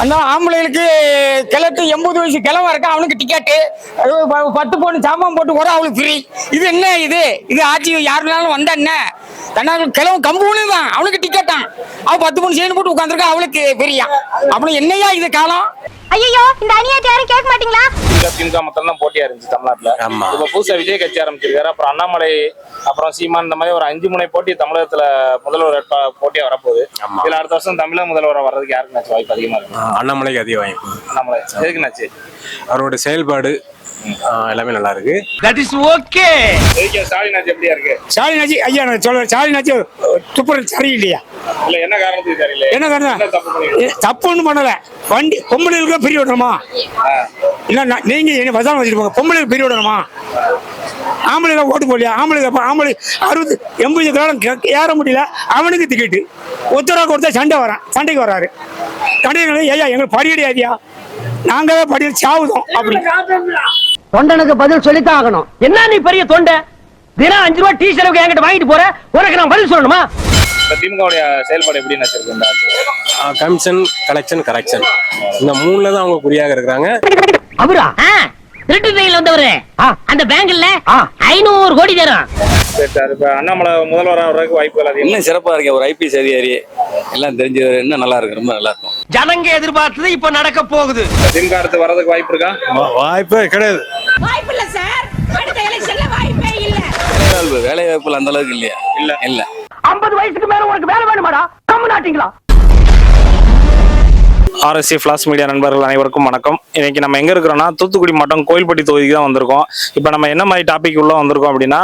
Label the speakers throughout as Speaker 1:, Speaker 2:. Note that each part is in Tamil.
Speaker 1: அந்த ஆம்பளைகளுக்கு கிழட்டு எண்பது வயசு கிழவா இருக்கான் அவனுக்கு டிக்கெட்டு பத்து பொண்ணு சாமான் போட்டு போற அவளுக்கு ஃப்ரீ இது என்ன இது? இது ஆட்சி யாருனாலும் வந்தா என்ன? தன்னால கிழவன் கம்பூனு தான் அவனுக்கு டிக்கெட்டான் அவன் பத்து பொண்ணு சேர்ந்து போட்டு உட்காந்துருக்கா அவளுக்கு பெரியா அப்புறம் என்னையா இது காலம்?
Speaker 2: ஐயோ இந்த அநியாயத்தை யாரும் கேட்க மாட்டீங்களா?
Speaker 3: திமுக தான் போட்டியா இருந்துச்சு தமிழ்நாட்டுல. இப்ப புதுசா விஜய் கட்சி ஆரம்பிச்சிருக்காரு. அப்புறம் அண்ணாமலை அப்புறம் சீமான் இந்த மாதிரி ஒரு அஞ்சு முனை போட்டி தமிழகத்துல முதல்வர் போட்டியா வரப்போகுது. இதுல அடுத்த வருஷம் தமிழக முதல்வர் வர்றதுக்கு யாருக்கு வாய்ப்பு அதிகமா இருக்கு?
Speaker 4: அண்ணாமலைக்கு அதிக வாய்ப்பு.
Speaker 3: அண்ணாமலை. எதுக்குனாச்சு?
Speaker 4: அவரோட செயல்பாடு எல்லாமே நல்லா இருக்கு.
Speaker 5: தட் இஸ் ஓகே
Speaker 3: எதுக்கு ஸ்டாலின் ஆச்சு எப்படியா இருக்கு?
Speaker 1: ஐயா நான் சொல்றேன். ஸ்டாலின் ஆச்சு துப்புரவு சரியில்லையா?
Speaker 3: இல்ல என்ன காரணத்துக்கு தெரியல
Speaker 1: என்ன காரணம்?
Speaker 3: தப்பு
Speaker 1: ஒன்றும் பண்ணல. வண்டி பொம்பளைகளுக்கு பிரி விடணுமா? இல்ல நான்- நீங்க என்ன வசாலம் வச்சுட்டு போங்க. பொம்பளைகளுக்கு பிரி விடணுமா? ஆம்பளை ஓட்டு போடலையா? ஆம்பளை ஆம்பளை அறுபது எண்பது காலம் கே- ஏற முடியல. அவனுக்கு டிக்கெட்டு ஒருத்தராக கொடுத்தா சண்டை வரான். சண்டைக்கு வராரு. கடைகளை ஐயா எங்களுக்கு படி கிடையாதியா நாங்களே படி சாவுதோம் அப்படி.
Speaker 5: தொண்டனுக்கு பதில் சொல்லித்தான் ஆகணும். என்ன நீ பெரிய தொண்டை? தினம் அஞ்சு ரூபா டீ செலவுக்கு என்கிட்ட வாங்கிட்டு போற? உனக்கு நான் பதில் சொல்லணுமா?
Speaker 3: இந்த திமுகவுடைய செயல்பாடு எப்படி நச்சிருக்கு இந்த
Speaker 4: கமிஷன் கலெக்ஷன் கரெக்ஷன் இந்த மூணுல தான் அவங்க குறியாக இருக்கிறாங்க.
Speaker 5: அவரா?
Speaker 6: திருட்டு பையில வந்தவரு. அந்த பேங்க்ல. ஐநூறு கோடி தரும்.
Speaker 3: இப்ப அண்ணாமலை முதல்வர் வர்றதுக்கு வாய்ப்புகள் அதிகம்.
Speaker 7: இன்னும் சிறப்பா இருக்கு ஒரு ஐபிஎஸ் அதிகாரி. எல்லாம் தெரிஞ்சு இன்னும் நல்லா இருக்கு ரொம்ப நல்லா இருக்கும்.
Speaker 5: ஜனங்க எதிர்பார்த்தது இப்ப நடக்க போகுது.
Speaker 3: திமுக அடுத்து வர்றதுக்கு வாய்ப்பு இருக்கா?
Speaker 4: வாய்ப்பே கிடையாது.
Speaker 8: வாய்ப்பு இல்ல சார் அடுத்த எலெக்ஷன்ல வாய்ப்பே இல்ல.
Speaker 7: வேலைவாய்ப்பு வேலை வாய்ப்புல அந்த அளவுக்கு இல்லையா?
Speaker 3: இல்ல.
Speaker 7: இல்ல.
Speaker 5: ஐம்பது வயசுக்கு மேல உனக்கு வேலை வேணுமாடா? கம்மு நாட்டிங்களா
Speaker 3: ஆர்எஸ்சி ஃபிளாஸ் மீடியா நண்பர்கள் அனைவருக்கும் வணக்கம். இன்னைக்கு நம்ம எங்க இருக்கிறோம்னா தூத்துக்குடி மாவட்டம் கோயில்பட்டி தொகுதிக்கு தான் வந்திருக்கோம். இப்போ நம்ம என்ன மாதிரி டாபிக் உள்ள வந்திருக்கோம் அப்படின்னா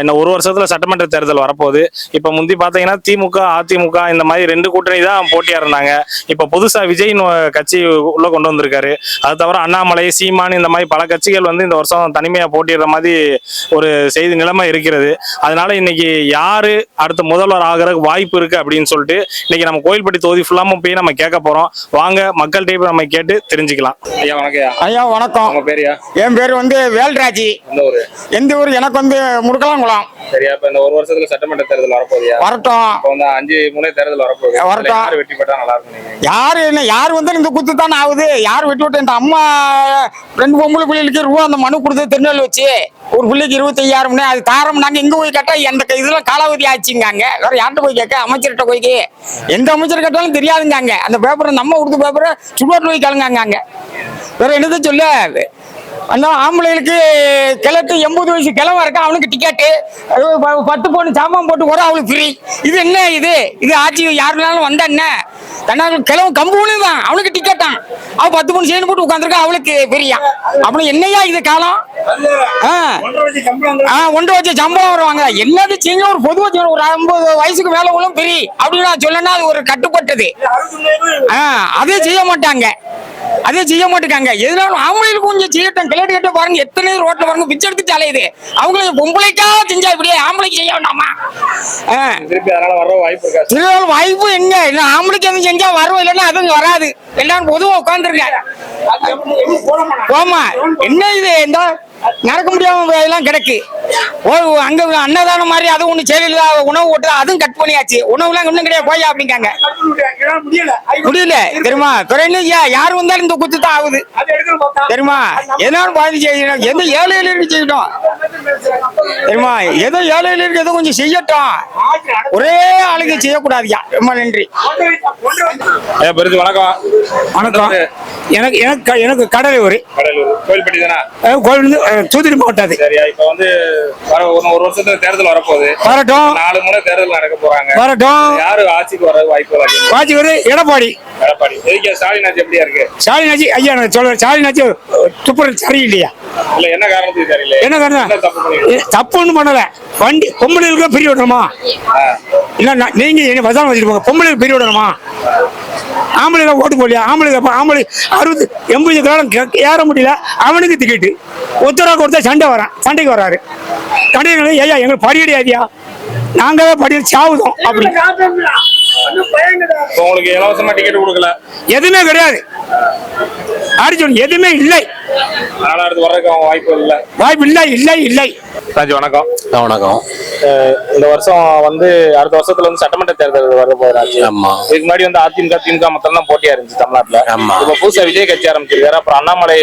Speaker 3: இன்னும் ஒரு வருஷத்துல சட்டமன்ற தேர்தல் வரப்போகுது. இப்போ முந்தி பார்த்தீங்கன்னா திமுக அதிமுக இந்த மாதிரி ரெண்டு கூட்டணி தான் போட்டியாக இருந்தாங்க இப்போ புதுசாக விஜய் கட்சி உள்ள கொண்டு வந்திருக்காரு. அது தவிர அண்ணாமலை சீமான் இந்த மாதிரி பல கட்சிகள் வந்து இந்த வருஷம் தனிமையாக போட்டிடுற மாதிரி ஒரு செய்தி நிலைமை இருக்கிறது. அதனால இன்னைக்கு யாரு அடுத்த முதல்வர் ஆகிறதுக்கு வாய்ப்பு இருக்கு அப்படின்னு சொல்லிட்டு இன்னைக்கு நம்ம கோயில்பட்டி தொகுதி ஃபுல்லாமும் போய் நம்ம கேட்க போறோம். வாங்க மக்கள்கிட்ட போய் நம்ம கேட்டு தெரிஞ்சுக்கலாம். ஐயா வணக்கம்
Speaker 1: ஐயா வணக்கம்.
Speaker 3: உங்க பேரியா
Speaker 1: என் பேர் வந்து வேல்ராஜி.
Speaker 3: எந்த ஊரு?
Speaker 1: எந்த ஊர்? எனக்கு வந்து முடுக்கலாங்குளம்.
Speaker 3: சரியா இப்ப இந்த ஒரு வருஷத்துல சட்டமன்ற தேர்தல் வரப்போகுதுயா?
Speaker 1: வரட்டும்.
Speaker 3: இப்போ வந்து அஞ்சு முனை தேர்தல் வரப்போகுது.
Speaker 1: வரட்டும்.
Speaker 3: வெற்றி பெற்றா நல்லா இருக்கும்
Speaker 1: யாரு என்ன யார் வந்து இந்த குத்து தானே ஆகுது? யார் வெட்டி விட்டு இந்த அம்மா ரெண்டு பொம்பளை பிள்ளைகளுக்கு ரூபா அந்த மனு கொடுத்து திருநெல் வச்சு. ஒரு பிள்ளைக்கு இருபத்தையாயிரம்னு அது தாரம் நாங்க எங்க போய் கேட்டா எந்த இதெல்லாம் காலாவதி ஆச்சுங்காங்க. வேற யார்கிட்ட போய் கேட்க? அமைச்சர்கிட்ட போய் எந்த அமைச்சர் கேட்டாலும் தெரியாதுங்காங்க. அந்த பேப்பரை நம்ம கொடுத்த பேப்பரை சுடுவாட்டு போய் கலங்காங்க வேற என்னது சொல்ல? அந்த ஆம்பளைகளுக்கு கிழக்கு எண்பது வயசு கிழவன் இருக்கா அவனுக்கு டிக்கெட்டு பத்து பொண்ணு சாமான் போட்டு போற அவளுக்கு ஃப்ரீ இது என்ன இது? இது ஆட்சி யாருனாலும் வந்தா என்ன? தன்னால கிளவு கம்பூனு தான். அவனுக்கு டிக்கெட்டான் அவன் பத்து மூணு சேர்ந்து போட்டு உட்காந்துருக்கா அவளுக்கு பெரிய. அப்புறம் என்னையா இது காலம்? ஆ. ஆ, ஒன்றரை வச்ச சம்பளம் வருவாங்க என்னது செஞ்ச ஒரு பொதுவா ஒரு ஐம்பது வயசுக்கு மேல உள்ள பெரிய. அப்படின்னு நான் சொல்லனா அது ஒரு கட்டுப்பட்டது ஆ, அதே செய்ய மாட்டாங்க. அதே செய்ய மாட்டாங்க எதனாலும் ஆம்பளைகளுக்கு கொஞ்சம் செய்யட்டும். கிளட்டு கேட்டு பாருங்க. எத்தனை ரோட்ல பாருங்க. பிச்சை எடுத்து தலையுது அவங்களுக்கு பொம்பளைக்கா செஞ்சா இப்படியே ஆம்பளைக்கு
Speaker 3: திருப்பி அதனால வர வாய்ப்பு இருக்கா
Speaker 1: திருவாரூர் வாய்ப்பு எங்க? இல்லை ஆம்பளைக்கு எதுவும் செஞ்சா வரும் இல்லைன்னா அதுவும் வராது. எல்லாரும் பொதுவா உட்காந்துருக்காங்க போமா என்ன இது? இந்த நடக்க முடியாம கிடக்கு. ஓ அங்க அன்னதானம் மாதிரி அதுவும் ஒண்ணு செயலில் உணவு ஓட்டு அதுவும் கட் பண்ணியாச்சு. உணவுலாம் ஒண்ணும் கிடையாது போயா அப்படிங்காங்க முடியல. தெரியுமா? ஐயா, யார் வந்தாலும் இந்த குத்து தான் ஆகுது. தெரியுமா? எதனாலும் பாதி செய்யணும்? எந்த ஏழை ஏழு செய்யட்டும் தெரியுமா? ஏதோ ஏழை ஏழு ஏதோ கொஞ்சம் செய்யட்டும். ஒரே ஆளுக்கு செய்யக்கூடாதுயா ரொம்ப நன்றி.
Speaker 3: வணக்கம்.
Speaker 1: வணக்கம். எனக்கு எனக்கு எனக்கு
Speaker 3: கடலூர். கோயில்பட்டி தானே?
Speaker 1: கோயில் தூத்துக்குடி மாவட்டம்
Speaker 3: சரியா இப்ப வந்து வர ஒரு ஒரு வருஷத்துல தேர்தல் வரப்போகுது.
Speaker 1: வரட்டும்.
Speaker 3: நாலு முறை தேர்தல் நடக்க போறாங்க.
Speaker 1: வரட்டும்.
Speaker 3: யாரு ஆட்சிக்கு வர வாய்ப்பு
Speaker 1: வாட்சி வந்து எடப்பாடி.
Speaker 3: எடப்பாடி. எதுக்கு ஸ்டாலின் ஆட்சி எப்படியா இருக்கு?
Speaker 1: ஸ்டாலின் ஆச்சு ஐயா நான் சொல்றேன் ஸ்டாலின் ஆச்சு துப்புரவு சரியில்லையா?
Speaker 3: இல்ல என்ன காரணத்துக்கு தெரியல
Speaker 1: என்ன காரணம்?
Speaker 3: தப்பு
Speaker 1: ஒன்றும் பண்ணல. வண்டி பொம்பளைகளுக்கு பிரி விடணுமா இல்ல நீங்க என்ன வசாலம் வச்சுட்டு போங்க. பொம்பளைகளுக்கு பிரி விடணுமா ஆம்பளை ஓட்டு போடலையா? ஆம்பளை ஆம்பளை அறுபது எண்பது காலம் ஏற முடியல. அவனுக்கு டிக்கெட்டு ஒருத்தராக கொடுத்தா சண்டை வரான். சண்டைக்கு வராரு. கடைகளை ஐயா எங்களுக்கு படி கிடையாதியா நாங்களே படி சாவுதோம் அப்படி.
Speaker 3: உங்களுக்கு இலவசமா டிக்கெட் கொடுக்கல.
Speaker 1: எதுவுமே கிடையாது. அடிச்சு எதுவுமே இல்லை.
Speaker 3: அதனால அடுத்து வர்றதுக்கு அவங்க வாய்ப்பு இல்லை.
Speaker 1: வாய்ப்பு இல்லை இல்லை இல்லை.
Speaker 3: ராஜு வணக்கம்.
Speaker 4: வணக்கம்.
Speaker 3: இந்த வருஷம் வந்து அடுத்த வருஷத்துல வந்து சட்டமன்ற தேர்தல் வர போகிறாச்சு இதுக்கு முன்னாடி வந்து அதிமுக திமுக மொத்தம் தான் போட்டியா இருந்துச்சு தமிழ்நாட்டுல. இப்ப புதுசா விஜய் கட்சி ஆரம்பிச்சிருக்காரு. அப்புறம் அண்ணாமலை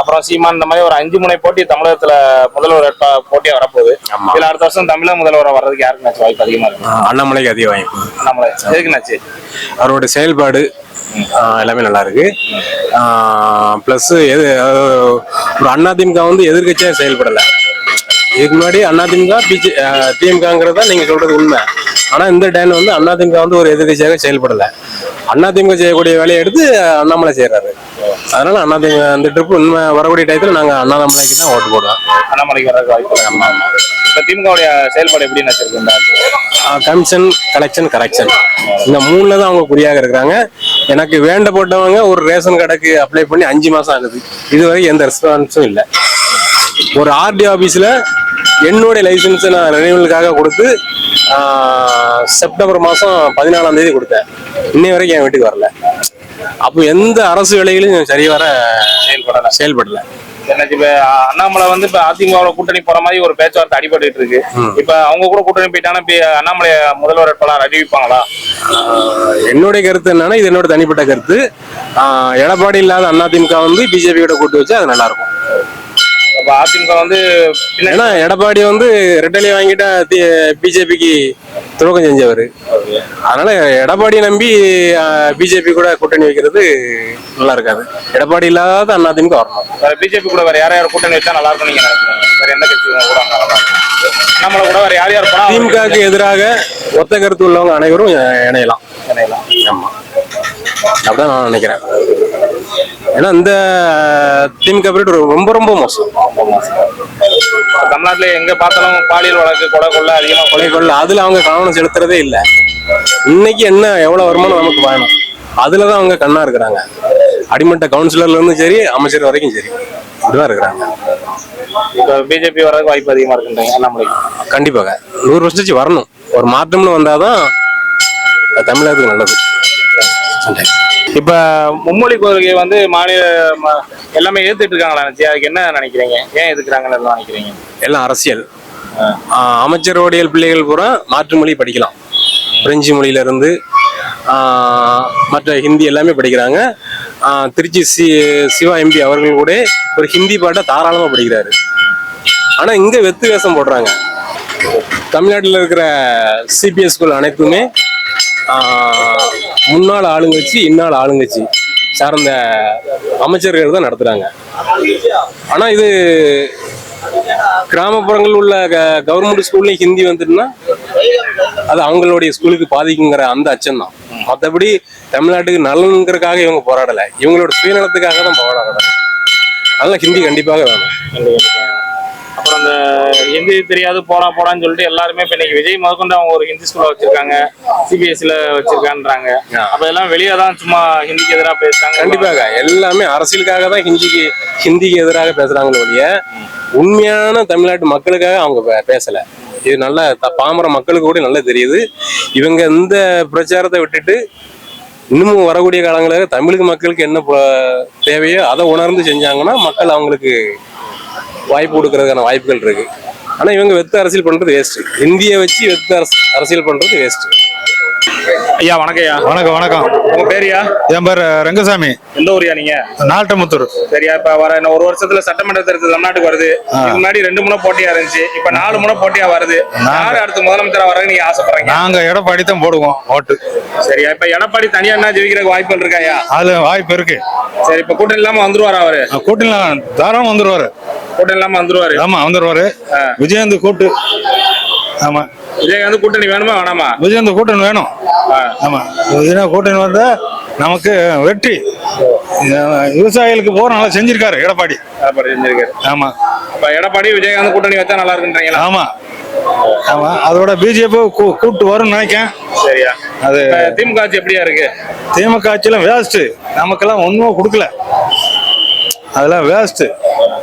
Speaker 3: அப்புறம் சீமான் இந்த மாதிரி ஒரு அஞ்சு முனை போட்டி தமிழகத்துல முதல்வர் போட்டியா வரப்போகுது. இதுல அடுத்த வருஷம் தமிழக முதல்வர் வர்றதுக்கு யாருக்கு வாய்ப்பு அதிகமா இருக்கு?
Speaker 4: அண்ணாமலைக்கு அதிக வாய்ப்பு.
Speaker 3: அண்ணாமலை. எதுக்குனாச்சு
Speaker 4: அவரோட செயல்பாடு எல்லாமே நல்லா இருக்கு. ப்ளஸ் எது ஒரு அதிமுக வந்து எதிர்கட்சியாக செயல்படல. இதுக்கு முன்னாடி அதிமுக பிஜே திமுகங்கிறத நீங்க சொல்றது உண்மை. ஆனா இந்த டைம் வந்து அதிமுக வந்து ஒரு எதிர்கட்சியாக செயல்படல. அதிமுக செய்யக்கூடிய வேலையை எடுத்து அண்ணாமலை செய்யறாரு அதனால அதிமுக அந்த ட்ரிப் உண்மை வரக்கூடிய டயத்துல நாங்க அண்ணாமலைக்கு தான் ஓட்டு போடுவோம்
Speaker 3: அண்ணாமலைக்கு வர்றதுக்கு வாய்ப்பு இல்லை.
Speaker 4: ஆமா ஆமா.
Speaker 3: இப்ப திமுகவுடைய செயல்பாடு எப்படி நினைச்சிருக்கு இந்த ஆட்சி?
Speaker 4: Commission collection correction. இந்த மூணுல தான் அவங்க குறியாக இருக்கிறாங்க. எனக்கு வேண்டப்பட்டவங்க ஒரு ரேஷன் கடைக்கு அப்ளை பண்ணி அஞ்சு மாசம் ஆகுது. இதுவரை எந்த ரெஸ்பான்ஸும் இல்லை. ஒரு ஆர்டி ஆபீஸ்ல என்னுடைய லைசன்ஸை நான் ரெனியூவலுக்காக கொடுத்து செப்டம்பர் மாசம் பதினாலாம் தேதி கொடுத்தேன். இன்னை வரைக்கும் என் வீட்டுக்கு வரல. அப்போ எந்த அரசு வேலைகளும் சரிவர
Speaker 3: செயல்படல.
Speaker 4: செயல்படல.
Speaker 3: என்னாச்சு இப்ப அண்ணாமலை வந்து இப்ப அதிமுக கூட்டணி போற மாதிரி ஒரு பேச்சுவார்த்தை அடிபட்டு இருக்கு. இப்ப அவங்க கூட கூட்டணி போயிட்டாங்கன்னா இப்ப அண்ணாமலை முதல்வர் வேட்பாளர் அறிவிப்பாங்களா?
Speaker 4: என்னுடைய கருத்து என்னன்னா இது என்னோட தனிப்பட்ட கருத்து. எடப்பாடி இல்லாத அதிமுக வந்து பிஜேபி கூட கூட்டு வச்சா அது நல்லா இருக்கும்.
Speaker 3: இப்ப அதிமுக வந்து
Speaker 4: ஏன்னா எடப்பாடி வந்து ரெட்டலி வாங்கிட்டா பிஜேபிக்கு துரோகம் செஞ்சவர். அதனால எடப்பாடியை நம்பி பிஜேபி கூட கூட்டணி வைக்கிறது நல்லா இருக்காது. எடப்பாடி இல்லாத அதிமுக வரணும்.
Speaker 3: பிஜேபி கூட வேற யார் யார் கூட்டணி வச்சா நல்லா இருக்கும் நீங்க வேற எந்த கட்சி கூட? நம்மள கூட வேற யார் யார் போனா
Speaker 4: திமுகவுக்கு எதிராக ஒத்த கருத்து உள்ளவங்க அனைவரும் இணையலாம்.
Speaker 3: இணையலாம்.
Speaker 4: ஆமா. அப்படிதான் நான் நினைக்கிறேன். ஏன்னா இந்த திமுக பீரியட் ரொம்ப ரொம்ப மோசம்.
Speaker 3: தமிழ்நாட்டுல எங்க பார்த்தாலும் பாலியல் வழக்கு கொலை கொள்ள அதிகமா கொலை
Speaker 4: கொள்ள அதுல அவங்க கவனம் செலுத்துறதே இல்ல. இன்னைக்கு என்ன எவ்வளவு வருமானம் நமக்கு வேணும் அதுலதான் அவங்க கண்ணா இருக்கிறாங்க. அடிமட்ட கவுன்சிலர்ல இருந்தும் சரி அமைச்சர் வரைக்கும் சரி. இப்படிதான் இருக்கிறாங்க.
Speaker 3: இப்ப பிஜேபி வர்றதுக்கு வாய்ப்பு அதிகமா இருக்குன்றீங்க அண்ணாமலைக்கு
Speaker 4: கண்டிப்பாக. நூறு கழிச்சு வரணும். ஒரு மாற்றம்னு வந்தாதான் தமிழகத்துக்கு நல்லது. நன்றி.
Speaker 3: இப்ப மும்மொழி கொள்கை வந்து மாநில எல்லாமே ஏத்துட்டு இருக்காங்களா அதுக்கு என்ன நினைக்கிறீங்க? ஏன் எதுக்குறாங்கன்னு நினைக்கிறீங்க?
Speaker 4: எல்லாம் அரசியல். அமைச்சரோடைய பிள்ளைகள் பூரா மாற்று மொழி படிக்கலாம். பிரெஞ்சு மொழியில இருந்து ஆஹ் மற்ற ஹிந்தி எல்லாமே படிக்கிறாங்க. திருச்சி சி சிவா எம்பி அவர்கள் கூட ஒரு ஹிந்தி பாட்டை தாராளமா படிக்கிறாரு. ஆனா இங்க வெத்து வேஷம் போடுறாங்க. தமிழ்நாட்டில் இருக்கிற சிபிஎஸ் ஸ்கூல் அனைத்துமே முன்னாள் ஆளுங்கட்சி இன்னாள் ஆளுங்கட்சி சார்ந்த அமைச்சர்கள் தான் நடத்துறாங்க. ஆனா இது கிராமப்புறங்களில் உள்ள கவர்மெண்ட் ஸ்கூல்லையும் ஹிந்தி வந்துட்டுனா அது அவங்களுடைய ஸ்கூலுக்கு பாதிக்குங்கிற அந்த அச்சம் தான் மற்றபடி தமிழ்நாட்டுக்கு நலனுங்கிறதுக்காக இவங்க போராடலை. இவங்களோட சுயநலத்துக்காக தான் போராடுறாங்க. அதனால ஹிந்தி கண்டிப்பாக வேணும்.
Speaker 3: அப்புறம் அந்த ஹிந்தி தெரியாது போடா போடான்னு சொல்லிட்டு எல்லாருமே இப்ப இன்னைக்கு விஜய் முதற்கொண்டு அவங்க ஒரு ஹிந்தி ஸ்கூல்ல வச்சிருக்காங்க சிபிஎஸ்சில வச்சிருக்கான்றாங்க. அப்ப எல்லாம் வெளியே தான் சும்மா ஹிந்திக்கு எதிராக பேசுறாங்க.
Speaker 4: கண்டிப்பாக எல்லாமே அரசியலுக்காக தான் ஹிந்திக்கு ஹிந்திக்கு எதிராக பேசுறாங்களே ஒழிய உண்மையான தமிழ்நாட்டு மக்களுக்காக அவங்க பேசல. இது நல்ல த- பாமர மக்களுக்கு கூட நல்லா தெரியுது. இவங்க இந்த பிரச்சாரத்தை விட்டுட்டு இன்னமும் வரக்கூடிய காலங்களில் தமிழக மக்களுக்கு என்ன தேவையோ அதை உணர்ந்து செஞ்சாங்கன்னா மக்கள் அவங்களுக்கு வாய்ப்பு கொடுக்கறதுக்கான வாய்ப்புகள் இருக்கு. ஆனா இவங்க வெத்து அரசியல் பண்றது வேஸ்ட் இந்தியை வச்சு வெத்து அரசு- அரசியல் பண்றது வேஸ்ட்
Speaker 3: ஐயா வணக்கம் ஐயா.
Speaker 9: வணக்கம் வணக்கம்.
Speaker 3: உங்க பேரியா
Speaker 9: என் பேர் ரங்கசாமி.
Speaker 3: எந்த ஊரியா நீங்க?
Speaker 9: நாட்டமுத்தூர்.
Speaker 3: சரியா இப்ப வர இன்னும் ஒரு வருஷத்துல சட்டமன்ற தேர்தல் தமிழ்நாட்டுக்கு வருது. முன்னாடி ரெண்டு முறை போட்டியா இருந்துச்சு இப்ப நாலு முறை போட்டியா வருது. யாரு அடுத்து முதலமைச்சரா வர்றது நீங்க ஆசைப்படுறீங்க?
Speaker 9: நாங்க எடப்பாடி தான் போடுவோம் ஓட்டு.
Speaker 3: சரியா இப்ப எடப்பாடி தனியா என்ன ஜெயிக்கிறதுக்கு வாய்ப்புகள் இருக்காயா
Speaker 9: அதுல வாய்ப்பு இருக்கு.
Speaker 3: சரி இப்ப கூட்டணி இல்லாம வந்துருவாரா அவரு?
Speaker 9: கூட்டணிலாம் தாராளம் வந்துருவாரு.
Speaker 3: கூட்டணி இல்லாம வந்துருவாரு.
Speaker 9: ஆமா வந்துருவாரு. விஜயந்த் கூட்டு. ஆமா.
Speaker 3: விஜயகாந்த் கூட்டணி வேணுமா வேணாமா?
Speaker 9: விஜயந்த் கூட்டணி வேணும். ஆமா. விஜயந்த் கூட்டணி வந்தா நமக்கு வெற்றி. விவசாயிகளுக்கு போற நல்லா செஞ்சிருக்காரு எடப்பாடி.
Speaker 3: எடப்பாடி செஞ்சிருக்காரு.
Speaker 9: ஆமா.
Speaker 3: இப்ப எடப்பாடி விஜயகாந்த் கூட்டணி வச்சா நல்லா இருக்குன்றீங்களா?
Speaker 9: ஆமா. ஆமா. அதோட பிஜேபி கூட்டு வரும்னு நினைக்கேன்.
Speaker 3: சரியா.
Speaker 9: அது
Speaker 3: திமுக ஆட்சி எப்படியா இருக்கு?
Speaker 9: திமுக ஆட்சியெல்லாம் வேஸ்ட் நமக்கெல்லாம் ஒன்றும் கொடுக்கல. அதெல்லாம் வேஸ்ட்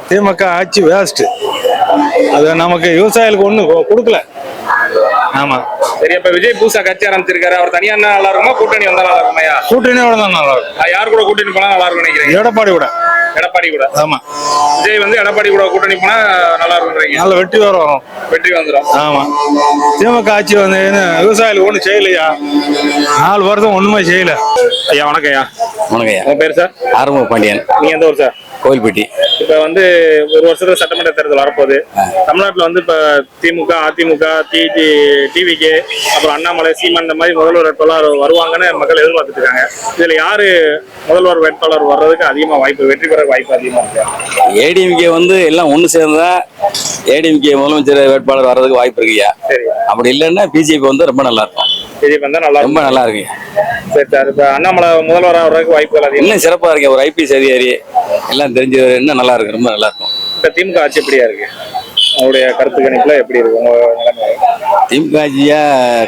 Speaker 9: திமுக ஆட்சி வேஸ்ட் அது நமக்கு விவசாயிகளுக்கு ஒன்றும் கொடுக்கல. ஆமா.
Speaker 3: சரி இப்ப விஜய் புதுசா கட்சி ஆரம்பிச்சிருக்காரு. அவர் தனியா இருந்தா நல்லா இருக்குமா? கூட்டணி வந்தா நல்லா இருக்குமாயா
Speaker 9: கூட்டணியோட தான் நல்லா இருக்கும்.
Speaker 3: யார் கூட கூட்டணி போனா நல்லா இருக்கும் நினைக்கிறீங்க?
Speaker 9: எடப்பாடி கூட.
Speaker 3: எடப்பாடி கூட.
Speaker 9: ஆமா.
Speaker 3: விஜய் வந்து எடப்பாடி கூட கூட்டணி போனா நல்லா இருக்குன்றீங்க
Speaker 9: நல்ல வெற்றி வரும்.
Speaker 3: வெற்றி வந்துடும்
Speaker 9: ஆமா. திமுக ஆட்சி வந்து என்ன விவசாயிகளுக்கு ஒன்றும் செய்யலையா? நாலு வருஷம் ஒண்ணுமே செய்யல.
Speaker 3: ஐயா வணக்கம் ஐயா.
Speaker 7: வணக்கம்யா
Speaker 3: உங்க பேர் சார்
Speaker 7: ஆறுமுக பாண்டியன்
Speaker 3: நீங்க எந்த ஊர் சார்
Speaker 7: கோயில்பட்டி
Speaker 3: இப்ப வந்து ஒரு வருஷத்துல சட்டமன்ற தேர்தல் வரப்போகுது. தமிழ்நாட்டுல வந்து இப்ப திமுக அதிமுக டிடி டிவிகே அப்புறம் அண்ணாமலை சீமான் இந்த மாதிரி முதல்வர் வேட்பாளர் வருவாங்கன்னு மக்கள் எதிர்பார்த்துட்டு இருக்காங்க. இதுல யாரு முதல்வர் வேட்பாளர் வர்றதுக்கு அதிகமா வாய்ப்பு வெற்றி பெற வாய்ப்பு அதிகமா இருக்கு?
Speaker 7: ஏடிஎம்கே வந்து எல்லாம் ஒன்று சேர்ந்தா ஏடிஎம்கே முதலமைச்சர் வேட்பாளர் வர்றதுக்கு வாய்ப்பு இருக்குய்யா?
Speaker 3: சரி.
Speaker 7: அப்படி இல்லைன்னா பிஜேபி வந்து ரொம்ப நல்லா இருக்கும்
Speaker 3: பிஜேபி வந்தா நல்லா
Speaker 7: ரொம்ப நல்லா இருக்குங்க
Speaker 3: சரி சார். இப்ப அண்ணாமலை முதல்வர் வர்றதுக்கு வாய்ப்புகள் அதிகம்.
Speaker 7: இன்னும் சிறப்பா இருக்கு ஒரு ஐபிஎஸ் அதிகாரி. எல்லாம் தெரிஞ்சவர் இன்னும் நல்லா இருக்கு. ரொம்ப நல்லா இருக்கும்.
Speaker 3: இப்ப திமுக ஆட்சி எப்படியா இருக்கு? உங்களுடைய கருத்து கணிப்புல எப்படி இருக்கு? உங்க நிலைமை
Speaker 7: திமுக ஆட்சியா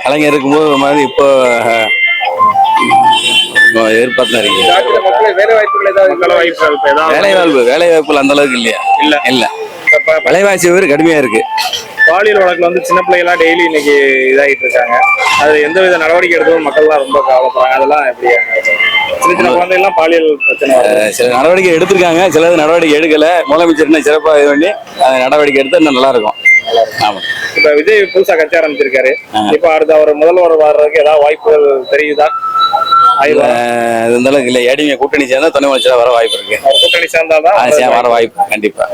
Speaker 7: கலைஞர் இருக்கும்போது மாதிரி இப்போ எதிர்பார்த்து இருக்கு
Speaker 3: வேலை வாய்ப்புகள் ஏதாவது வேலை வாய்ப்புகள்
Speaker 7: வேலை வாய்ப்பு வேலை வாய்ப்புகள் அந்த அளவுக்கு இல்லையா?
Speaker 3: இல்ல.
Speaker 7: இல்ல. விலைவாசி வேறு கடுமையா இருக்கு.
Speaker 3: பாலியல் வழக்குல வந்து சின்ன பிள்ளைகள்லாம் டெய்லி இன்னைக்கு இதாகிட்டு இருக்காங்க. அது எந்த வித நடவடிக்கை எடுத்ததும் மக்கள்லாம் ரொம்ப கவலைப்படுறாங்க. அதெல்லாம் எப்படி சின்ன சின்ன குழந்தைகள்லாம் பாலியல் பிரச்சனை
Speaker 7: சில நடவடிக்கை எடுத்திருக்காங்க. சிலது நடவடிக்கை எடுக்கல. முதலமைச்சர் சிறப்பாக இது பண்ணி நடவடிக்கை எடுத்தா இன்னும் நல்லா இருக்கும். ஆமா.
Speaker 3: இப்ப விஜய் புதுசா கட்சி ஆரம்பிச்சிருக்காரு. இப்ப அடுத்து அவர் முதல்வர் வர்றதுக்கு ஏதாவது வாய்ப்புகள் தெரியுதா?
Speaker 7: அளவுக்கு இல்லை. ஏடிஎம் கூட்டணி சேர்ந்தா துணை அமைச்சரா வர வாய்ப்பு இருக்கு.
Speaker 3: கூட்டணி சேர்ந்தாதான்
Speaker 7: ஆ, சே- வர வாய்ப்பு கண்டிப்பா.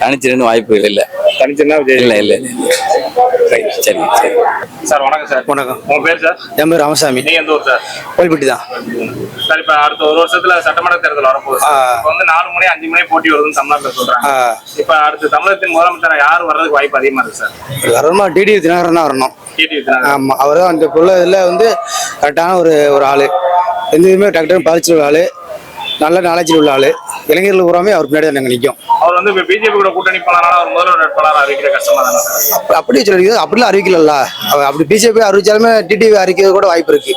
Speaker 7: தனிச்சு நின்று வாய்ப்பு இல்லை
Speaker 3: விஜய்.
Speaker 7: இல்ல இல்ல சரி சரி
Speaker 3: சார். வணக்கம் சார்.
Speaker 5: வணக்கம்.
Speaker 3: உங்க பேர் சார்?
Speaker 5: என் பேர் ராமசாமி.
Speaker 3: நீங்க எந்த ஊர் சார்?
Speaker 5: கோயில்பட்டி தான்.
Speaker 3: சார் இப்ப அடுத்த ஒரு வருஷத்துல சட்டமன்ற தேர்தல் வரப்போகுது.
Speaker 5: ஆ.
Speaker 3: இப்ப வந்து நாலு மணி அஞ்சு மணி போட்டி வருதுன்னு தமிழ்நாட்டுல சொல்றாங்க. இப்ப அடுத்து தமிழகத்தின் முதலமைச்சர் யார் வர்றதுக்கு வாய்ப்பு அதிகமா இருக்கு சார்?
Speaker 5: வரணுமா? டிடி தினகரன் தான் வரணும். ஆமா அவர் தான் அந்த குள்ள இதில் வந்து கரெக்டான ஒரு ஒரு ஆளு. எந்த இதுவுமே டக்குனு பாதிச்சு உள்ள ஆளு. நல்ல நாலேஜில் உள்ள ஆளு. இளைஞர்கள் பூராமே அவர் பின்னாடி நாங்கள் நிற்கும்
Speaker 3: அவர் வந்து இப்ப பிஜேபி கூட கூட்டணி போனாலும் அவர் முதல்வர் வேட்பாளர் அறிவிக்கிற கஷ்டமா தானே
Speaker 5: அப்படி சொல்லி அப்படிலாம் அறிவிக்கலல்ல. அவர் அப்படி பிஜேபி அறிவிச்சாலுமே டிடிவி அறிவிக்கிறது கூட வாய்ப்பு இருக்கு.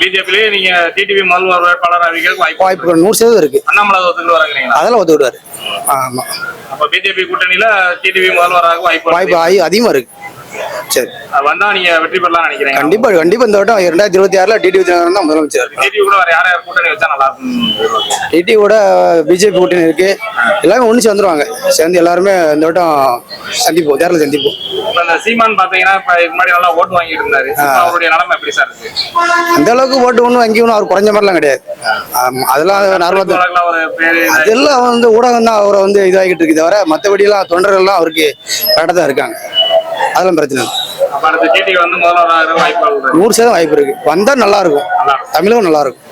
Speaker 3: பிஜேபிலேயே நீங்க டிடிவி முதல்வர் வேட்பாளர் அறிவிக்கிறதுக்கு வாய்ப்பு
Speaker 5: வாய்ப்பு நூறு சதவீதம் இருக்கு.
Speaker 3: அண்ணாமலை ஒத்துக்கிட்டு வராங்கிறீங்களா?
Speaker 5: அதெல்லாம் ஒத்து விடுவாரு ஆமா.
Speaker 3: அப்ப பிஜேபி கூட்டணியில டிடிவி முதல்வராக வாய்ப்பு
Speaker 5: வாய்ப்பு அதிகமா இருக்கு. சரி.
Speaker 3: வந்தா நீங்க வெற்றி பெறலாம் நினைக்கிறீங்க.
Speaker 5: கண்டிப்பா கண்டிப்பா இந்த வட்டம் ரெண்டாயிரத்தி இருபத்தி ஆறுல டிடிவி தினகரன் தான் முதலமைச்சர்.
Speaker 3: டிடிவி கூட வேற யார கூட்டணி வச்சா நல்லா இருக்கும்?
Speaker 5: டிடி கூட பிஜேபி கூட்டணி இருக்கு. எல்லாமே ஒன்று சேர்ந்துருவாங்க சேர்ந்து எல்லாருமே இந்த வட்டம் சந்திப்போம். தேர்தல் சந்திப்போம்.
Speaker 3: இந்த சீமான் பாத்தீங்கன்னா இப்ப இதுக்கு முன்னாடி நல்லா ஓட்டு வாங்கிட்டு இருந்தாரு. அவருடைய நிலைமை எப்படி சார் இருக்கு?
Speaker 5: அந்த அளவுக்கு ஓட்டு ஒன்றும் வங்கி ஒன்றும் அவர் குறைஞ்ச மாதிரிலாம் கிடையாது. அதெல்லாம்
Speaker 3: பேரு
Speaker 5: அதெல்லாம் வந்து ஊடகம் தான் அவரை வந்து இதாகிட்டு இருக்கு தவிர மற்றபடியெல்லாம் தொண்டர்கள்லாம் அவருக்கு கரெக்டாக தான் இருக்காங்க. அதெல்லாம் பிரச்சனை. நூறு சதவீதம் வாய்ப்பு இருக்கு. வந்தா நல்லா இருக்கும் தமிழகம் நல்லா இருக்கும்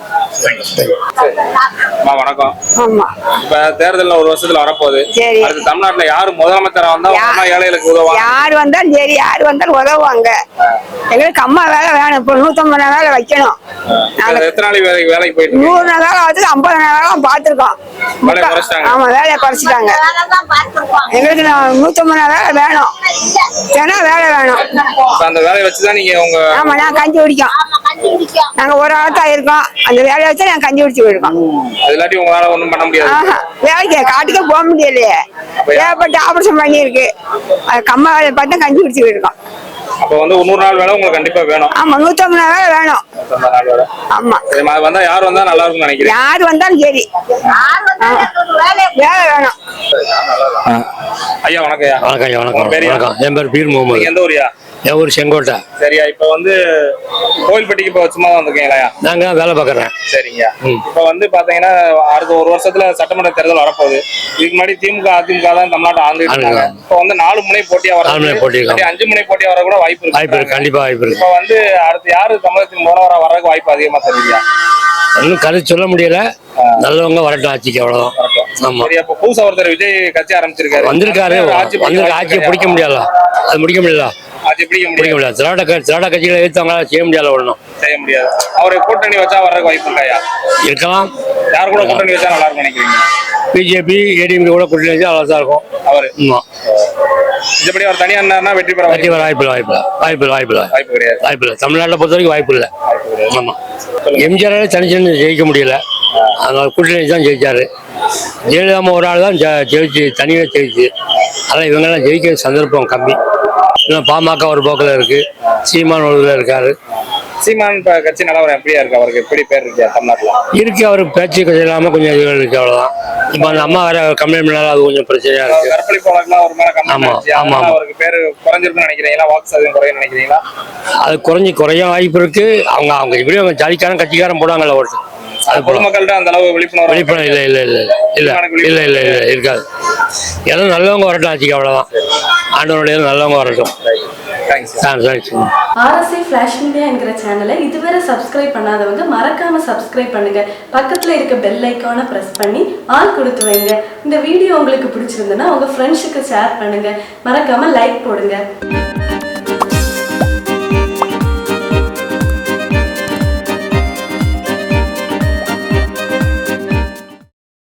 Speaker 3: அம்மா வணக்கம்.
Speaker 2: ஆமா.
Speaker 3: இப்ப தேர்தல்ல ஒரு வருஷத்துல வரப்போகுது.
Speaker 2: சரி.
Speaker 3: அடுத்து தமிழ்நாட்டுல யாரு முதலமைச்சரா வந்தா ஒண்ணா ஏழைகளுக்கு உதவாங்க
Speaker 2: யார் வந்தாலும் சரி யார் வந்தாலும் உதவுவாங்க. எங்களுக்கு அம்மா வேலை வேணும். இப்போ நூத்தம்பது நாள் வேலை வைக்கணும். நாங்க
Speaker 3: எத்தனை நாளைக்கு வேலைக்கு வேலைக்கு போயிட்டு?
Speaker 2: நூறு நாள் வேலை வச்சு ஐம்பது நாள் வேலை
Speaker 3: குறைச்சிட்டாங்க.
Speaker 2: ஆமா வேலையை குறைச்சிட்டாங்க. எங்களுக்கு நான் நூத்தம்பது நாள் வேலை வேணும். ஏன்னா வேலை வேணும்.
Speaker 3: அந்த வேலையை வச்சுதான் நீங்க உங்க
Speaker 2: ஆமா நான் கஞ்சி குடிக்கும். நாங்க ஒரு ஆளத்தா இருக்கோம். அந்த வேலையை வச்சு நாங்க கஞ்சி குடிச்சு போயிருக்கோம்.
Speaker 3: இல்லாட்டி உங்களால ஒண்ணும் பண்ண முடியாது.
Speaker 2: வேலைக்கு காட்டுக்கே போக முடியலையே. ஏகப்பட்ட ஆபரேஷன் பண்ணியிருக்கு. கம்மா வேலையை பார்த்து கஞ்சி குடிச்சு போயிருக்கோம்
Speaker 3: அப்ப வந்து நூறு நாள் வேலை உங்களுக்கு கண்டிப்பா வேணும்.
Speaker 2: ஆமா நூத்தம்பது நாள் வேலை வேணும்.
Speaker 3: வேலை.
Speaker 2: ஆமா.
Speaker 3: இது மாதிரி வந்தா யார் வந்தா நல்லா இருக்கும்னு நினைக்கிறேன்
Speaker 2: யார் வந்தாலும் சரி. வேலை வேணும்.
Speaker 3: ஐயா வணக்கம் ஐயா.
Speaker 10: வணக்கம் ஐயா வணக்கம். வணக்கம். என் பேர் பீர் முகமது.
Speaker 3: எந்த ஊரியா
Speaker 10: என் ஊர் செங்கோட்டை.
Speaker 3: சரியா இப்ப வந்து கோயில்பட்டிக்கு இப்ப சும்மா தான் வந்திருக்கீங்களா
Speaker 10: நாங்க தான் வேலை பார்க்குறேன்
Speaker 3: சரிங்க. இப்ப வந்து பாத்தீங்கன்னா அடுத்த ஒரு வருஷத்துல சட்டமன்ற தேர்தல் வரப்போகுது. இதுக்கு முன்னாடி திமுக அதிமுக தான் தமிழ்நாட்டை ஆண்டுட்டு இப்ப வந்து நாலு முனை போட்டியா வர
Speaker 10: முனை போட்டி.
Speaker 3: அஞ்சு முனை போட்டியா வர கூட வாய்ப்பு
Speaker 10: வாய்ப்பு இருக்கு.
Speaker 3: இருக்கு
Speaker 10: கண்டிப்பா வாய்ப்பு இருக்கு.
Speaker 3: இப்ப வந்து அடுத்து யாரு தமிழகத்தின் முதல்வரா வர்றதுக்கு வாய்ப்பு அதிகமா தெரியுயா
Speaker 10: இன்னும் கருத்து சொல்ல முடியல. நல்லவங்க வரட்டும் ஆட்சிக்கு அவ்வளவுதான். ஆமா.
Speaker 3: புதுசா ஒருத்தர் விஜய் கட்சி ஆரம்பிச்சிருக்காரு.
Speaker 10: வந்திருக்காரு.
Speaker 3: ஆட்சி பிடிக்க
Speaker 10: முடியல. அது முடிக்க முடியல.
Speaker 3: ஆட்சி பிடிக்க
Speaker 10: பிடிக்க
Speaker 3: முடியாது?
Speaker 10: முடியாது. திராவிட க- திராவிட கட்சிகளை எதிர்த்து அவங்களால செய்ய முடியல ஒன்றும்
Speaker 3: செய்ய முடியாது. அவரை கூட்டணி வச்சா வர்றதுக்கு வாய்ப்பு இருக்காயா
Speaker 10: இருக்கலாம்.
Speaker 3: யார் கூட கூட்டணி வச்சா நல்லா இருக்கும் நினைக்கிறீங்க?
Speaker 10: பிஜேபி ஏடிஎம்கே கூட கூட்டணி வச்சு அவ்வளோ தான் இருக்கும்.
Speaker 3: அவரு? இதுபடி அவர் தனியா இருந்தாருன்னா வெற்றி பெற
Speaker 10: கட்சி
Speaker 3: வாய்ப்பு
Speaker 10: வர வாய்ப்பு இல்லை வாய்ப்பு இல்லை. வாய்ப்பு இல்லை வாய்ப்பு இல்லை.
Speaker 3: வாய்ப்பு கிடையாது.
Speaker 10: வாய்ப்பு இல்லை. தமிழ்நாட்டை பொறுத்த வரைக்கும் வாய்ப்பு இல்லை. ஆமா. எம்ஜிஆரால தனிச்சன்னு ஜெயிக்க முடியல. அதனால கூட்டணி தான் ஜெயிச்சாரு. ஜெயலலிதா ஒரு ஆள் தான் ஜெயிச்சு தனியாக ஜெயிச்சு. அதனால் இவங்கெல்லாம் ஜெயிக்க சந்தர்ப்பம் கம்மி. இல்லை பாமக ஒரு போக்கில் இருக்கு. சீமான் இதில் இருக்காரு.
Speaker 3: சீமான் கட்சி நிலவரம் எப்படியா இருக்கு? அவருக்கு எப்படி பேர் இருக்கு தமிழ்நாட்டுல.
Speaker 10: இருக்கு அவருக்கு பேச்சு கொஞ்சம் இல்லாமல் கொஞ்சம் இதுகள் இருக்கு அவ்வளோதான் இப்போ அந்த அம்மா வேற கம்ப்ளைண்ட் பண்ணாலும் அது கொஞ்சம் பிரச்சனையா இருக்கு.
Speaker 3: கற்பழிப்பு வழக்குலாம் ஒரு மேல கம்மி
Speaker 10: ஆமா.
Speaker 3: அவருக்கு பேரு குறைஞ்சிருக்குன்னு நினைக்கிறீங்களா? வாக்கு சதவீதம் குறையும் நினைக்கிறீங்களா?
Speaker 10: அது குறைஞ்சி குறைய வாய்ப்பு இருக்கு. அவங்க அவங்க இப்படி அவங்க ஜாதிக்காரன் கட்சிக்காரன் போடுவாங்கல்ல ஒரு அது
Speaker 3: பொதுமக்கள்கிட்ட அந்த அளவு விழிப்புணர்வு
Speaker 10: விழிப்புணர்வு இல்லை இல்லை இல்லை இல்லை. இல்லை இல்லை இல்லை இருக்காது. எல்லாம் நல்லவங்க வரட்டும் ஆச்சுக்கு அவ்வளோதான் ஆண்டவனுடைய நல்லவங்க வரட்டும்
Speaker 11: ஆர்எஸ்ஐ ஃபிளாஷ் மீடியா என்கிற சேனலை இதுவரை சப்ஸ்கிரைப் பண்ணாதவங்க மறக்காம சப்ஸ்கிரைப் பண்ணுங்க. பக்கத்துல இருக்க பெல் ஐக்கானை பிரஸ் பண்ணி ஆல் கொடுத்து வைங்க. இந்த வீடியோ உங்களுக்கு பிடிச்சிருந்ததுன்னா உங்க ஃப்ரெண்ட்ஸுக்கு ஷேர் பண்ணுங்க. மறக்காம லைக் போடுங்க.